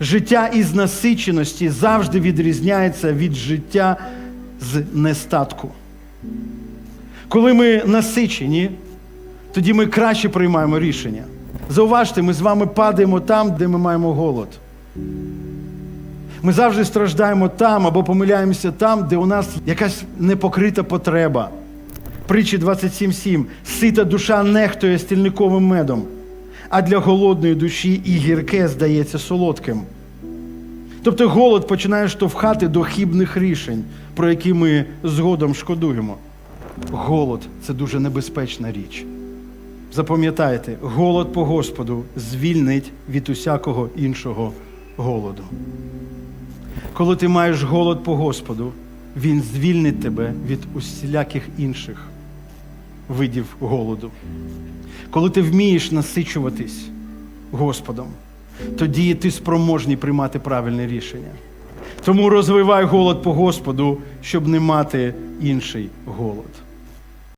Життя із насиченості завжди відрізняється від життя з нестатку. Коли ми насичені, тоді ми краще приймаємо рішення. Зауважте, ми з вами падаємо там, де ми маємо голод. Ми завжди страждаємо там або помиляємося там, де у нас якась непокрита потреба. Притчі 27.7. Сита душа нехтує стільниковим медом, а для голодної душі і гірке здається солодким. Тобто голод починає штовхати до хибних рішень, про які ми згодом шкодуємо. Голод це дуже небезпечна річ. Запам'ятайте, голод по Господу звільнить від усякого іншого голоду. Коли ти маєш голод по Господу, Він звільнить тебе від усіляких інших видів голоду. Коли ти вмієш насичуватись Господом, тоді ти спроможний приймати правильне рішення. Тому розвивай голод по Господу, щоб не мати інший голод.